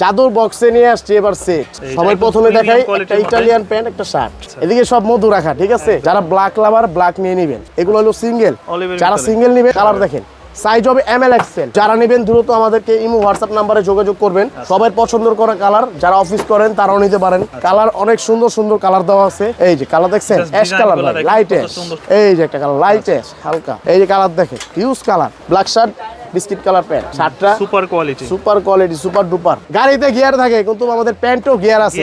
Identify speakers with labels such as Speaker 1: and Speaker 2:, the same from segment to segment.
Speaker 1: জাদুর বক্সে নিয়ে আসছি এবার সেট সবাই প্রথমে দেখাই একটা ইটালিয়ান প্যান্ট একটা শার্ট এদিকে সব মধু রাখা ঠিক আছে? যারা ব্ল্যাক লাভার ব্ল্যাক নিয়ে নেবেন। এগুলো হলো সিঙ্গেল যারা সিঙ্গেল নেবে কালার দেখেন। সাইজ হবে এম এল এক্সেল যারা নেবেন দ্রুত আমাদেরকে ইমো হোয়াটসঅ্যাপ নাম্বারে যোগাযোগ করবেন।
Speaker 2: আচ্ছা।
Speaker 1: সবাই পছন্দ করা কালার যারা অফিস করেন তারাও নিতে পারেন। কালার অনেক সুন্দর সুন্দর কালার দেওয়া আছে। এই যে কালার দেখছেন? অ্যাশ কালার লাইট এই যে একটা কালার লাইট হালকা। এই যে কালার দেখেন huge colour black shirt biscuit colour pant শার্টটা
Speaker 2: super quality.
Speaker 1: Super quality super duper. গাড়িতে গিয়ার থাকে কিন্তু আমাদের প্যান্টও গিয়ার আছে।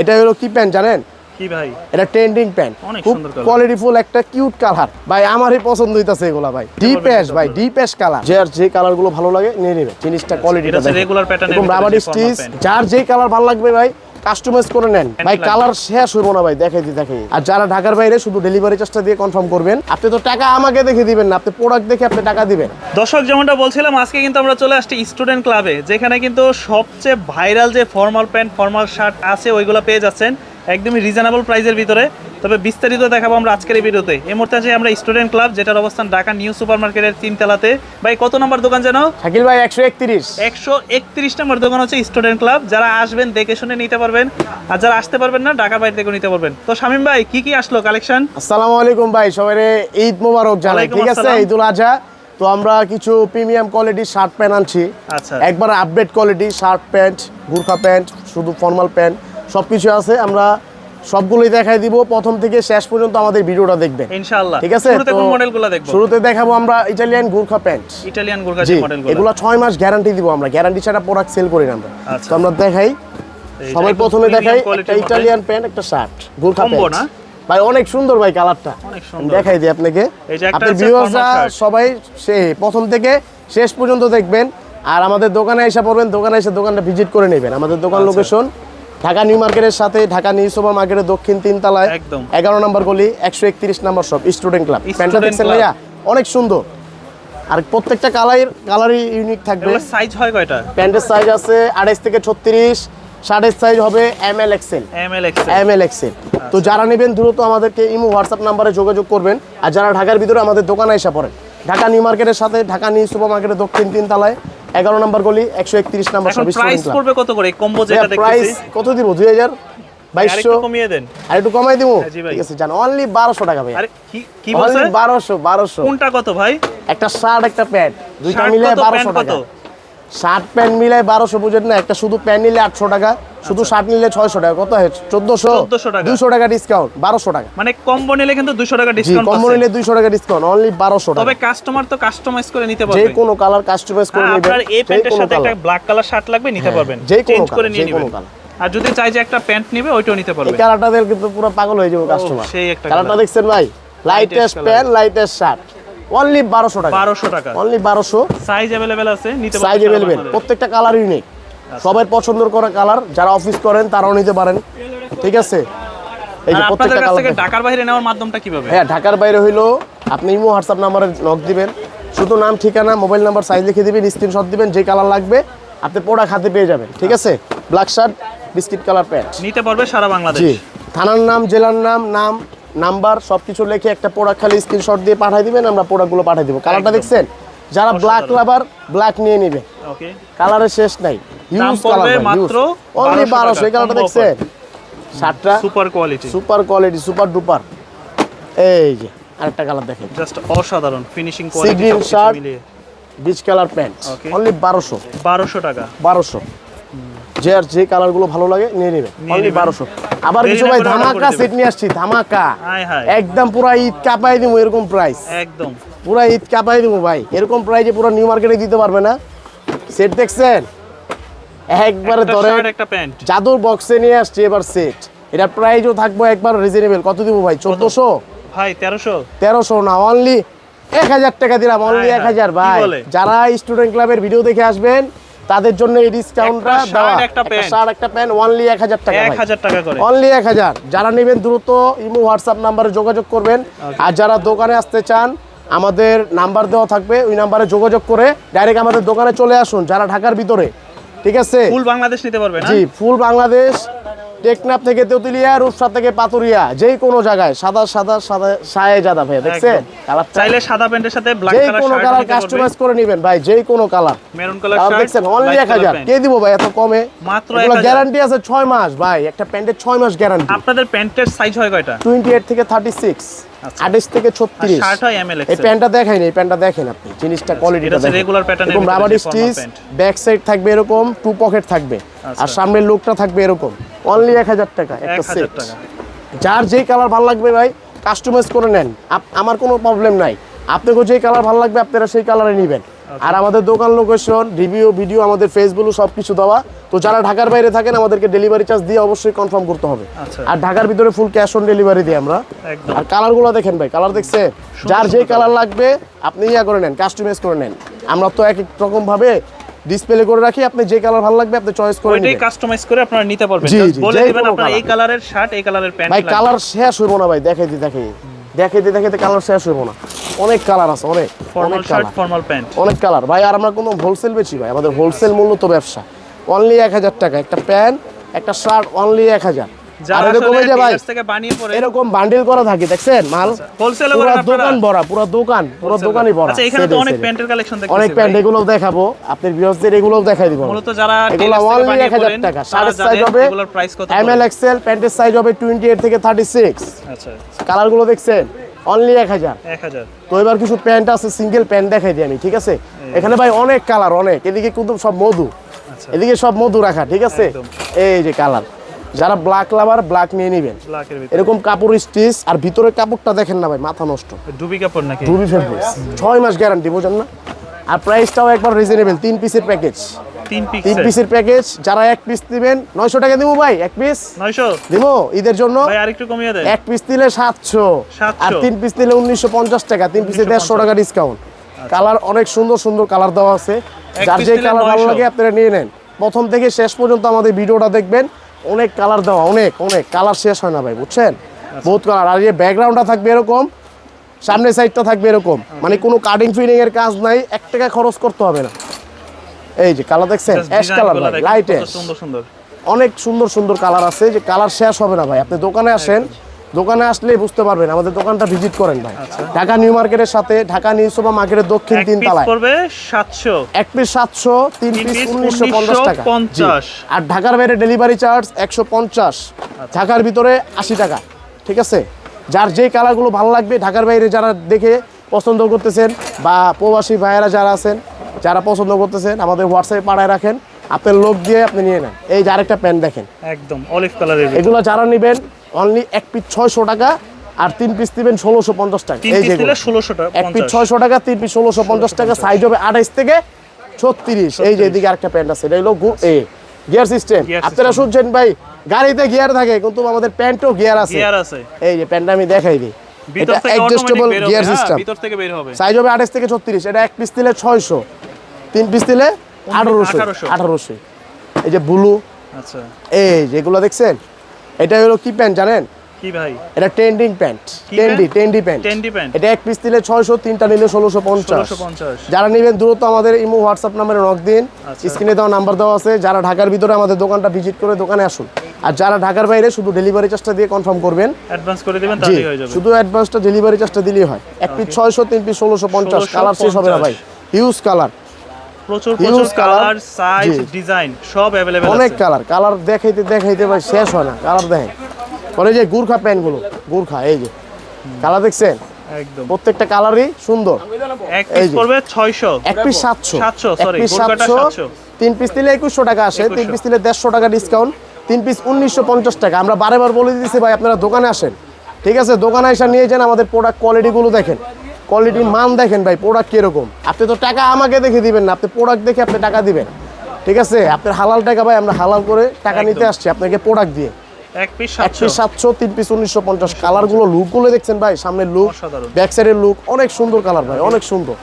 Speaker 1: এটা হলো কি প্যান্ট জানেন?
Speaker 2: কি ভাই?
Speaker 1: এটা ট্রেন্ডিং প্যান্ট।
Speaker 2: অনেক
Speaker 1: খুব কোয়ালিটিফুল একটা কিউট কালার ভাই আমারই পছন্দ হইতাছে এগুলা ভাই। ডিপ অ্যাশ ভাই ডিপ অ্যাশ কালার যার যে কালারগুলো ভালো লাগে নিয়ে নেবে জিনিসটা কোয়ালিটিটা এরকম রাবার স্টিচ যার যে কালার ভালো লাগবে ভাই কাস্টমাইজ করে নেন। ভাই কালার শেষ হইব না ভাই দেখাই দিই দেখাই। আর যারা ঢাকার বাইরে শুধু ডেলিভারি চার্জটা দিয়ে কনফার্ম করবেন আপনি তো টাকা আমাকে দেখে দিবেন না আপনি প্রোডাক্ট দেখে আপনি টাকা দিবেন।
Speaker 2: দর্শক যেমনটা বলছিলাম আজকে কিন্তু আমরা চলে আসছি স্টুডেন্ট ক্লাবে যেখানে কিন্তু সবচেয়ে ভাইরাল যে ফর্মাল প্যান্ট ফর্মাল শার্ট আছে ওইগুলো পেয়ে যাচ্ছেন। একদমই রিজনেবল প্রাইসের ভিতরে। তবে বিস্তারিত দেখাবো আমরা আজকের এই ভিডিওতে। এই মুহূর্তে আছি আমরা স্টুডেন্ট ক্লাব যেটার অবস্থান ঢাকা নিউ সুপার মার্কেটের তিনতলাতে। ভাই কত নম্বর দোকান যেন
Speaker 1: শাকিল ভাই একশো একত্রিশ।
Speaker 2: একশো একত্রিশ নম্বর দোকান হচ্ছে স্টুডেন্ট ক্লাব যারা আসবেন দেখে শুনে নিতে পারবেন। আর যারা আসতে পারবেন না ঢাকার বাইরে থেকেও নিতে পারবেন। তো শামিম ভাই কি কি আসলো কালেকশন
Speaker 1: আসসালামু আলাইকুম ভাই সবাই ঈদ মোবারক জানাই। ঠিক আছে। ঈদুল আজহা। তো আমরা কিছু প্রিমিয়াম কোয়ালিটির শার্ট প্যান্ট আনছি।
Speaker 2: আচ্ছা।
Speaker 1: একবার update quality shirt pant Gurkha pant শুধু ফর্মাল প্যান্ট সব কিছু আছে আমরা সবগুলোই দেখাই দিব। প্রথম থেকে শেষ পর্যন্ত আমাদের ভিডিওটা দেখবেন।
Speaker 2: ইনশাআল্লাহ।
Speaker 1: ঠিক আছে?
Speaker 2: শুরুতে কোন মডেলগুলো দেখব?
Speaker 1: শুরুতে দেখাবো আমরা Italian Gurkha
Speaker 2: pant Italian
Speaker 1: Gurkha
Speaker 2: যে মডেলগুলো
Speaker 1: এগুলো ছয় মাস গ্যারান্টি দিব আমরা। গ্যারান্টি ছাড়া প্রোডাক্ট সেল করি না আমরা।
Speaker 2: আচ্ছা।
Speaker 1: তো আমরা দেখাই। সবাই প্রথমে দেখাই একটা। ইটালিয়ান প্যান্ট একটা শার্ট গুর্খা প্যান্ট
Speaker 2: না?
Speaker 1: ভাই অনেক সুন্দর ভাই কালারটা
Speaker 2: অনেক সুন্দর।
Speaker 1: দেখাই দিই আপনাকে। আপনার ভিউয়ার্সরা সবাই সে প্রথম থেকে শেষ পর্যন্ত দেখবেন। আর আমাদের দোকানে এসে পড়বেন দোকানে এসে দোকানটা ভিজিট করে নেবেন। আমাদের দোকান
Speaker 2: আচ্ছা।
Speaker 1: লোকেশন ঢাকা নিউ মার্কেটের সাথে ঢাকা নিউ সুপার মার্কেটের দক্ষিণ তিনতলায়
Speaker 2: একদম।
Speaker 1: এগারো নম্বর গলি একশো একত্রিশ নম্বর সব স্টুডেন্ট ক্লাব। প্যান্টটা দেখছেন ভাইয়া? অনেক সুন্দর। আর প্রত্যেকটা কালার কালারই ইউনিক থাকবে।
Speaker 2: সাইজ হয় কয়টা?
Speaker 1: প্যান্টের সাইজ আছে আড়াইশ থেকে ছত্রিশ শার্টের সাইজ হবে
Speaker 2: M L XL
Speaker 1: M L XL তো যারা নেবেন দ্রুত আমাদেরকে ইমো হোয়াটসঅ্যাপ নাম্বারে যোগাযোগ করবেন। আর যারা ঢাকার ভিতরে আমাদের দোকানে এসে পড়েন ঢাকা নিউ মার্কেটের সাথে ঢাকা নিউ সুপার মার্কেটের দক্ষিণ তিন তলায় এগারো নাম্বার গলি একশো একত্রিশ নাম্বার সব
Speaker 2: প্রাইস পড়বে কত করে? কম্বো যেটা
Speaker 1: প্রাইস কত দিব? দুই হাজার বাইশশো।
Speaker 2: কমিয়ে দেন।
Speaker 1: আর একটু কমাই দিব?
Speaker 2: হ্যাঁ,
Speaker 1: ঠিক আছে জান অনলি বারোশো টাকা ভাই
Speaker 2: কি কি
Speaker 1: বারোশো বারোশো।
Speaker 2: কোনটা কত ভাই?
Speaker 1: একটা শার্ট একটা প্যান্ট দুইটা মিলে বারোশো টাকা। শার্ট প্যান্ট মিলে বারোশো বুঝেন না একটা শুধু প্যান্ট নিলে আটশো টাকা শুধু শার্ট নিলে ছয়শো টাকা কত হয়? চোদ্দশো? দুশো টাকা ডিসকাউন্ট বারোশো টাকা।
Speaker 2: মানে কম্বো নিলে কিন্তু 200 টাকা ডিসকাউন্ট
Speaker 1: কম্বো নিলে দুইশো টাকা ডিসকাউন্ট অনলি বারোশো
Speaker 2: তবে কাস্টমার তো কাস্টমাইজ করে নিতে পারবে।
Speaker 1: যে কোনো কালার কাস্টমাইজ করে
Speaker 2: হ্যাঁ,
Speaker 1: নেবেন
Speaker 2: আপনার এই প্যান্টের সাথে একটা ব্ল্যাক কালার শার্ট লাগবে নিতে পারবেন।
Speaker 1: যে কোনো
Speaker 2: চেঞ্জ করে নিয়ে
Speaker 1: যে কোনো
Speaker 2: নেবেন আর যদি চাই যে একটা প্যান্ট নেবে ওইটাও নিতে
Speaker 1: এই
Speaker 2: পারবে
Speaker 1: কালারটাদের কিন্তু পুরো পাগল হয়ে যাবে কাস্টমার
Speaker 2: সেই একটা
Speaker 1: কালারটা দেখছেন ভাই?
Speaker 2: Lightest
Speaker 1: pant lightest shirt only বারোশো টাকা
Speaker 2: 1200 টাকা
Speaker 1: অনলি বারোশো
Speaker 2: সাইজ अवेलेबल আছে নিতে পারবে
Speaker 1: সাইজ
Speaker 2: সারা
Speaker 1: অ্যাভেলেবেল
Speaker 2: বাংলাদেশে।
Speaker 1: প্রত্যেকটা কালার ইউনিক সবাই পছন্দ করা কালার যারা অফিস করেন তারাও নিতে পারেন ঠিক আছে এই যে
Speaker 2: আর আপনাদের
Speaker 1: প্রত্যেকটা
Speaker 2: কাছ
Speaker 1: কালার
Speaker 2: থেকে ঢাকার বাইরে নেওয়ার মাধ্যমটা কিভাবে
Speaker 1: হ্যাঁ ঢাকার বাইরে হইলো আপনি ইমো হোয়াটসঅ্যাপ নাম্বারে নক দিবেন শুধু নাম ঠিকানা মোবাইল নাম্বার সাইজ লিখে দিবেন স্ক্রিনশট দিবেন যে কালার লাগবে আপনি প্রোডাক্ট হাতে পেয়ে যাবেন ঠিক আছে black shirt biscuit colour pant
Speaker 2: নিতে পারবে সারা বাংলাদেশ
Speaker 1: জি থানার নাম জেলার নাম নাম নাম্বার সব কিছু লিখে একটা প্রোডাক্ট খালি স্ক্রিনশট দিয়ে পাঠিয়ে দিবেন আমরা প্রোডাক্টগুলো পাঠিয়ে দিব। কালারটা দেখছেন? যারা ব্ল্যাক লাভার ব্ল্যাক নিয়ে নেবে।
Speaker 2: ওকে
Speaker 1: কালারের শেষ নাই।
Speaker 2: ইউজ
Speaker 1: কালার
Speaker 2: মাত্র 1200
Speaker 1: এই কালারটা দেখছেন? শার্টটা
Speaker 2: super quality
Speaker 1: super quality super duper এই যে আরেকটা কালার দেখেন।
Speaker 2: জাস্ট অসাধারণ finishing quality
Speaker 1: সিগিন shirt beach colour
Speaker 2: pant
Speaker 1: only 1200
Speaker 2: 1200 টাকা।
Speaker 1: 1200 যে আর যে কালারগুলো ভালো লাগে নিয়ে
Speaker 2: নেবে।
Speaker 1: অনলি 1200 আবার কিছু ভাই ধামাকা সেট নিয়ে আসছি ধামাকা। একদম পুরা ঈদ কাপাই দিব এরকম প্রাইস
Speaker 2: একদম।
Speaker 1: পুরা ঈদ কাপাই দিব ভাই। এরকম প্রাইসে পুরো নিউ মার্কেটে দিতে পারবে না। সেট দেখছেন? একবারে ধরে
Speaker 2: একটা প্যান্ট
Speaker 1: জাদুর বক্সে নিয়ে আসছি এবার সেট এটা প্রাইসও থাকব একবার রিজনেবল কত দিব ভাই? চোদ্দশো?
Speaker 2: ভাই 1300
Speaker 1: তেরোশো না অনলি এক হাজার টাকা দিলাম অনলি এক হাজার ভাই। যারা স্টুডেন্ট ক্লাবের ভিডিও দেখে আসবেন তাদের জন্য এই ডিসকাউন্টটা দেওয়া। শার্ট একটা প্যান্ট অনলি এক হাজার টাকা ভাই।
Speaker 2: 1000 টাকা করে।
Speaker 1: অনলি এক হাজার। যারা নেবেন দ্রুত ইমো হোয়াটসঅ্যাপ নাম্বারে যোগাযোগ করবেন। আর যারা দোকানে আসতে চান আমাদের নাম্বার দেওয়া থাকবে ওই নাম্বারে যোগাযোগ করে ডাইরেক্ট আমাদের দোকানে চলে আসুন যারা ঢাকার ভিতরে। ঠিক আছে?
Speaker 2: ফুল বাংলাদেশ নিতে পারবে না
Speaker 1: জি ফুল বাংলাদেশ টেকনাফ থেকে তেতুলিয়া রূপসা থেকে পাতুরিয়া যেই কোনো জায়গায় সাদা সাদা সাদা সায়ে জাদা ভাই দেখছেন? কালার
Speaker 2: চাইলে সাদা প্যান্টের সাথে ব্ল্যাক কালার
Speaker 1: কোনো কালার কাস্টমাইজ করে নেবেন ভাই যেই কোনো কালার।
Speaker 2: মেরুন কালার শার্ট
Speaker 1: দেখছেন অনলি
Speaker 2: white
Speaker 1: এক হাজার
Speaker 2: colour
Speaker 1: কে
Speaker 2: pant।
Speaker 1: দিব ভাই এত কমে?
Speaker 2: মাত্র 1000
Speaker 1: গ্যারান্টি আছে 6 মাস ভাই একটা প্যান্টের 6 মাস গ্যারান্টি
Speaker 2: আপনাদের প্যান্টের সাইজ হয় কয়টা?
Speaker 1: টোয়েন্টি এইট থেকে থার্টি সিক্স
Speaker 2: আচ্ছা।
Speaker 1: আঠাশ থেকে
Speaker 2: আর
Speaker 1: ছত্রিশ। এই প্যান্টটা দেখেন এই প্যান্টটা দেখেন আপনি জিনিসটা কোয়ালিটিটা এরকম রাবার স্টিচ ব্যাক সাইড থাকবে এরকম টু পকেট থাকবে।
Speaker 2: আচ্ছা।
Speaker 1: আর সামনের লুকটা থাকবে এরকম। অনলি এক হাজার টাকা একটা সেট যার যেই কালার ভালো লাগবে ভাই কাস্টমাইজ করে নেন। আমার কোনো প্রবলেম নাই। আপনাকে যেই কালার ভালো লাগবে আপনারা সেই কালারে নেবেন।
Speaker 2: আচ্ছা।
Speaker 1: আর আমাদের দোকান লোকেশন রিভিউ ভিডিও আমাদের ফেসবুক সব কিছু দেওয়া। তো যারা ঢাকার বাইরে থাকেন আমাদেরকে ডেলিভারি চার্জ দিয়ে অবশ্যই কনফার্ম করতে হবে।
Speaker 2: আচ্ছা।
Speaker 1: আর ঢাকার ভিতরে ফুল ক্যাশ অন ডেলিভারি দিই আমরা। আর কালারগুলো দেখেন ভাই কালার দেখছে? যার যে কালার লাগবে আপনি ইয়া করে নেন কাস্টমাইজ করে নেন। আমরা তো এক এক রকম ভাবে ডিসপ্লে করে রাখি আপনি যে কালার ভালো লাগবে আপনি চয়েস করে
Speaker 2: ওইটাই কাস্টমাইজ করে আপনারা নিতে পারবেন। বলে দিবেন আপনার এই কালারের শার্ট এই কালারের প্যান্ট
Speaker 1: ভাই কালার শেষ হইব না ভাই দেখাইতে দেখাই। দেখাইতে দেখাইতে কালার শেষ হইব না। অনেক কালার আছে অনেক অনেক কালার
Speaker 2: ফর্মাল প্যান্ট
Speaker 1: অনেক কালার ভাই আর আমরা কোনো হোলসেল বেচি ভাই। আমাদের হোলসেল মূল্য তো ব্যবসা। অনলি এক হাজার টাকা। একটা প্যান্ট একটা শার্ট অনলি এক হাজার। এরকম বান্ডিল করা থাকে দেখছেন? মাল পুরো দোকান ভরা পুরো দোকান পুরো দোকানই ভরা।
Speaker 2: আচ্ছা এখানে অনেক প্যান্টের কালেকশন
Speaker 1: অনেক প্যান্ট এগুলো দেখাবো। আপনার ভিউয়ার্সদের এগুলোও দেখাই দিব।
Speaker 2: মূলত যারা
Speaker 1: এগুলো অনলি
Speaker 2: বানিয়ে
Speaker 1: এক হাজার
Speaker 2: পরেন,
Speaker 1: টাকা।
Speaker 2: তারা
Speaker 1: সাইজ হবে
Speaker 2: এগুলোর প্রাইস কত
Speaker 1: এম এল এক্সেল প্যান্টের সাইজ হবে টোয়েন্টি এইট থেকে থার্টি সিক্স
Speaker 2: আচ্ছা
Speaker 1: দেখছেন? অনলি
Speaker 2: 1000
Speaker 1: তো এবার কিছু প্যান্ট আছে সিঙ্গেল প্যান্ট দেখাই দিই আমি ঠিক আছে? এখানে ভাই অনেক কালার অনেক। এদিকে কিন্তু সব মধু।
Speaker 2: আচ্ছা।
Speaker 1: এদিকে সব মধু রাখা ঠিক আছে? এই যে কালার যারা ব্ল্যাক লাভার ব্ল্যাক নিয়ে নেবেন। এরকম কাপড় স্টিচ আর ভিতরে কাপড়টা দেখেন না ভাই মাথা নষ্ট।
Speaker 2: ডুবি কাপড় নাকি?
Speaker 1: দুবি ফেব্রিক্স ছয় মাস গ্যারান্টি বোঝেন না? আর প্রাইসটাও একবার রিজনেবল তিন পিসের প্যাকেজ
Speaker 2: তিন পিস
Speaker 1: পিসের প্যাকেজ যারা এক পিস দিবেন নয়শো টাকা দিব ভাই এক পিস
Speaker 2: 900
Speaker 1: দিব? ঈদের জন্য?
Speaker 2: আরেকটু কমিয়ে দেন।
Speaker 1: এক পিস দিলে সাতশো। আর তিন পিস দিলে উনিশশো পঞ্চাশ টাকা তিন পিসে দেড়শো টাকা ডিসকাউন্ট কালার অনেক সুন্দর সুন্দর কালার দেওয়া আছে।
Speaker 2: আচ্ছা।
Speaker 1: যার যে কালার ভালো লাগে আপনারা নিয়ে নেন। প্রথম থেকে শেষ পর্যন্ত আমাদের ভিডিওটা দেখবেন। অনেক কালার দেওয়া অনেক অনেক। কালার শেষ হয় না ভাই বুঝছেন। বহুত কালার আর এই ব্যাকগ্রাউন্ডটা থাকবে এরকম সামনের সাইডটা থাকবে এরকম। মানে কোনো কাটিং ফিটিং এর কাজ নাই এক টাকা খরচ করতে হবে না। এই যে কালার দেখছেন? অ্যাশ কালার ভাই লাইট অ্যাশ
Speaker 2: সুন্দর সুন্দর।
Speaker 1: অনেক সুন্দর সুন্দর কালার আছে যে কালার শেষ হবে না ভাই। আপনি দোকানে আসেন দোকানে আসলেই বুঝতে পারবেন আমাদের দোকানটা ভিজিট করেন ভাই। ঢাকা নিউ মার্কেটের সাথে ঢাকা নিউ সুপার মার্কেটের দক্ষিণ তিন তলায়
Speaker 2: পড়বে 700
Speaker 1: এক পিস সাতশো তিন
Speaker 2: তিন
Speaker 1: পিস
Speaker 2: piece
Speaker 1: উনিশশো পঞ্চাশ টাকা।
Speaker 2: 1950
Speaker 1: জি। আর ঢাকার বাইরে ডেলিভারি চার্জ একশো পঞ্চাশ।
Speaker 2: আচ্ছা।
Speaker 1: ঢাকার ভিতরে আশি টাকা। ঠিক আছে? যার যেই কালারগুলো ভালো লাগবে ঢাকার বাইরে যারা দেখে পছন্দ করতেছেন বা প্রবাসী ভাইয়েরা যারা আছেন যারা পছন্দ করতেছেন আমাদের হোয়াটসঅ্যাপে পাঠায় রাখেন। আপনার লোক দিয়ে আপনি নিয়ে নেন। এই যে আরেকটা প্যান্ট দেখেন।
Speaker 2: একদম অলিভ কালারের
Speaker 1: এগুলো যারা নেবেন অনলি এক পিস ছয়শো টাকা আর তিন পিস দিবেন ষোলোশো পঞ্চাশ টাকা। এই
Speaker 2: পিস
Speaker 1: যেগুলো
Speaker 2: দিলে 1600 টাকা
Speaker 1: এক পিস ছয়শো টাকা তিন পিস ষোলোশো পঞ্চাশ টাকা সাইজ হবে আঠাইশ থেকে ছত্রিশ। এই যে এদিকে আরেকটা প্যান্ট আছে এটা হলো এ গিয়ার সিস্টেম আপনারা শুনছেন ভাই গাড়িতে গিয়ার থাকে কিন্তু আমাদের প্যান্টও গিয়ার আছে।
Speaker 2: গিয়ার আছে।
Speaker 1: এই যে প্যান্টটা আমি দেখাই দিই। এটা অ্যাডজাস্টেবল গিয়ার সিস্টেম
Speaker 2: হ্যাঁ, ভিতর থেকে বের হবে।
Speaker 1: সাইজ হবে আঠাইশ থেকে ছত্রিশ এটা এক পিস দিলে ছয়শো তিন পিস দিলে আঠারোশো।
Speaker 2: 1800
Speaker 1: আঠারোশো। এই যে ব্লু
Speaker 2: আচ্ছা।
Speaker 1: এই যেগুলো দেখছেন? এটা হলো কি প্যান্ট জানেন?
Speaker 2: কি ভাই?
Speaker 1: এটা টেন্ডিং প্যান্ট।
Speaker 2: কি
Speaker 1: টেন্ডি
Speaker 2: প্যান্ট?
Speaker 1: টেন্ডি প্যান্ট। এটা এক পিস দিলে ছয়শো তিনটা নিলে ষোলোশো পঞ্চাশ।
Speaker 2: 1650
Speaker 1: যারা নেবেন দ্রুত আমাদের ইমো হোয়াটসঅ্যাপ নাম্বারে নক দিন।
Speaker 2: আচ্ছা।
Speaker 1: স্ক্রিনে দেওয়া নাম্বার দেওয়া আছে। যারা ঢাকার ভিতরে আমাদের দোকানটা ভিজিট করে দোকানে আসুন। আর যারা ঢাকার বাইরে শুধু ডেলিভারি চার্জটা দিয়ে কনফার্ম করবেন।
Speaker 2: অ্যাডভান্স করে দিবেন তাহলেই হয়ে যাবে।
Speaker 1: শুধু অ্যাডভান্সটা ডেলিভারি চার্জটা দিলেই হয়। এক পিস ছয়শো তিন পিস ষোলোশো পঞ্চাশ। কালার শেষ হবে না ভাই। হিউজ কালার
Speaker 2: প্রচুর
Speaker 1: Huge
Speaker 2: প্রচুর
Speaker 1: colour,
Speaker 2: কালার সাইজ
Speaker 1: জি।
Speaker 2: ডিজাইন সব अवेलेबल
Speaker 1: অনেক
Speaker 2: আছে
Speaker 1: কালার কালার দেখাইতে দেখাইতে ভাই শেষ হয় না কালার দেখেন পরে যে গুর্খা প্যান্টগুলো গুর্খা এই যে কালার দেখছেন
Speaker 2: একদম
Speaker 1: প্রত্যেকটা কালারই সুন্দর
Speaker 2: এক
Speaker 1: এই
Speaker 2: পিস
Speaker 1: যে।
Speaker 2: পড়বে 600
Speaker 1: এক পিস সাতশো
Speaker 2: 700
Speaker 1: এক
Speaker 2: সরি
Speaker 1: পিস
Speaker 2: গোলকাটা
Speaker 1: সাতশো
Speaker 2: 700
Speaker 1: তিন পিস দিলে একুশশো টাকা আসে তিন
Speaker 2: 2100
Speaker 1: পিস দিলে দেড়শো টাকা ডিসকাউন্ট তিন পিস উনিশশো পঞ্চাশ টাকা আমরা বারেবার বলে দিতেছি ভাই আপনারা দোকানে আসেন ঠিক আছে দোকানে এসে নিয়ে যান আমাদের প্রোডাক্ট কোয়ালিটিগুলো দেখেন কোয়ালিটির মান দেখেন ভাই প্রোডাক্ট কীরকম? আপনি তো টাকা আমাকে দেখে দিবেন না আপনি প্রোডাক্ট দেখে আপনি টাকা দিবেন। ঠিক আছে? আপনার হালাল টাকা ভাই আমরা হালাল করে টাকা নিতে আসছি আপনাকে প্রোডাক্ট দিয়ে।
Speaker 2: এক পিস
Speaker 1: এক পিস
Speaker 2: 700
Speaker 1: সাতশো তিন পিস উনিশশো পঞ্চাশ। কালারগুলো লুকগুলো দেখছেন ভাই সামনের লুক ব্যাক সাইডের লুক অনেক সুন্দর কালার ভাই অনেক সুন্দর।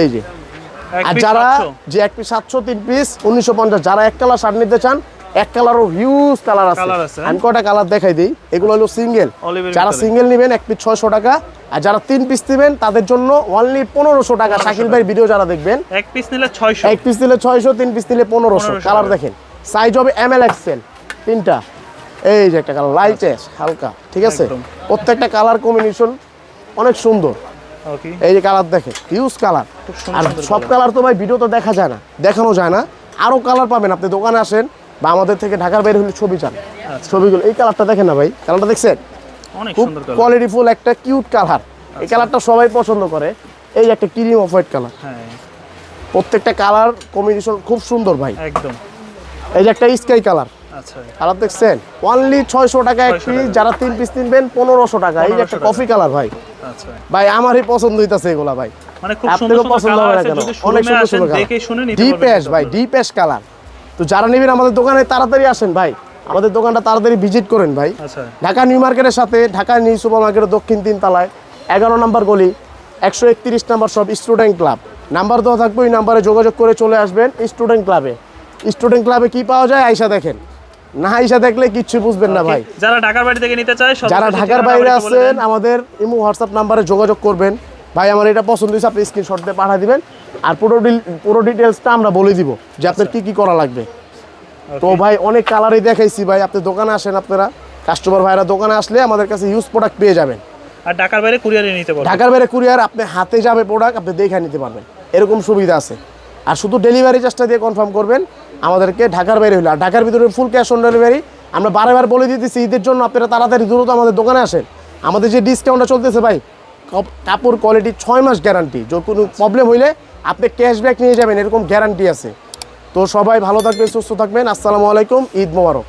Speaker 1: এই যে। আর যারা
Speaker 2: 700
Speaker 1: যে এক পিস সাতশো তিন পিস উনিশশো পঞ্চাশ যারা এক কালার শার্ট নিতে চান এক কালারও হিউজ কালার আছে।
Speaker 2: Colour
Speaker 1: আমি কয়টা কালার দেখাই দিই? এগুলো হলো সিঙ্গেল যারা সিঙ্গেল নেবেন এক পিস ছয়শো টাকা। আর যারা তিন পিস নেবেন তাদের জন্য অনলি পনেরোশো টাকা। শাকিল ভাই ভিডিও যারা দেখবেন
Speaker 2: এক পিস নিলে 600
Speaker 1: এক পিস দিলে ছয়শো তিন পিস দিলে পনেরোশো। কালার দেখেন। সাইজ হবে এম এল এক্সেল তিনটা। এই যে একটা কালার লাইট হালকা। ঠিক আছে? প্রত্যেকটা কালার কম্বিনেশন অনেক সুন্দর। এই যে কালার দেখে হিউজ কালার আর সব কালার তো ভাই ভিডিও তো দেখা যায় না দেখানো যায় না। আরও কালার পাবেন। আপনি দোকানে আসেন বা আমাদের থেকে ঢাকার বাইরে হলে ছবি চান।
Speaker 2: আচ্ছা।
Speaker 1: ছবিগুলো এই কালারটা দেখেন না ভাই কালারটা দেখছেন? খুব
Speaker 2: সুন্দর কালার
Speaker 1: কোয়ালিটি ফুল একটা কিউট কালার এই কালারটা সবাই পছন্দ করে। এই একটা ক্রিম অফ হোয়াইট কালার প্রত্যেকটা কালার কম্বিনেশন খুব সুন্দর ভাই।
Speaker 2: একদম।
Speaker 1: এই যে একটা স্কাই কালার
Speaker 2: আচ্ছা।
Speaker 1: কালার দেখছেন? অনলি ছয়শো টাকা এক পিস যারা তিন পিস কিনবেন পনেরোশো টাকা। এই যে একটা কফি কালার ভাই।
Speaker 2: আচ্ছা।
Speaker 1: ভাই আমারই পছন্দ হইতাছে এগুলা ভাই।
Speaker 2: সুন্দর
Speaker 1: পছন্দ হবে না কেন অনেক সুন্দর সুন্দর
Speaker 2: শুনে
Speaker 1: ডিপ অ্যাশ ভাই ডিপ অ্যাশ কালার তো যারা নেবেন আমাদের দোকানে তাড়াতাড়ি আসেন ভাই। আমাদের দোকানটা তাড়াতাড়ি ভিজিট করেন ভাই।
Speaker 2: আচ্ছা।
Speaker 1: ঢাকা নিউ মার্কেটের সাথে ঢাকা নিউ সুপার মার্কেটের দক্ষিণ তিন তলায় এগারো নম্বর গলি একশো একত্রিশ নাম্বার সব স্টুডেন্ট ক্লাব নাম্বার দেওয়া থাকবে ওই নাম্বারে যোগাযোগ করে চলে আসবেন স্টুডেন্ট ক্লাবে স্টুডেন্ট ক্লাবে কি পাওয়া যায়? আইসা দেখেন। না আইসা দেখলে কিচ্ছু বুঝবেন না ভাই।
Speaker 2: যারা ঢাকার বাড়ি থেকে নিতে চায়
Speaker 1: যারা ঢাকার বাইরে আছেন আমাদের ইমো হোয়াটসঅ্যাপ নাম্বারে যোগাযোগ করবেন। ভাই আমার এটা পছন্দ হয়েছে আপনি স্ক্রিনশট দিয়ে পাঠিয়ে দিবেন। আর পুরো পুরো ডিটেলসটা আমরা বলে দিব যে আপনার কি কি করা লাগবে। তো ভাই অনেক কালারই দেখাইছি ভাই আপনি দোকানে আসেন আপনারা। কাস্টমার ভাইরা দোকানে আসলে আমাদের কাছে ইউজ প্রোডাক্ট পেয়ে যাবেন।
Speaker 2: আর ঢাকার বাইরে কুরিয়ারে নিতে পারবেন।
Speaker 1: ঢাকার বাইরে কুরিয়ার আপনি হাতে যাবে প্রোডাক্ট আপনি দেখে নিতে পারবেন। এরকম সুবিধা আছে। আর শুধু ডেলিভারি চার্জটা দিয়ে কনফার্ম করবেন আমাদেরকে ঢাকার বাইরে হলে আর ঢাকার ভিতরে ফুল ক্যাশ অন ডেলিভারি আমরা বারবার বলে দিতেছি ঈদের জন্য আপনারা তাড়াতাড়ি দ্রুত আমাদের দোকানে আসেন। আমাদের যে ডিসকাউন্টটা চলতেছে ভাই কাপড় কোয়ালিটি ছয় মাস গ্যারান্টি যে কোনো প্রবলেম হইলে আপনি ক্যাশব্যাক নিয়ে যাবেন, এরকম গ্যারান্টি আছে। তো সবাই ভালো থাকবেন, সুস্থ থাকবেন। আসসালামু আলাইকুম, ঈদ মোবারক।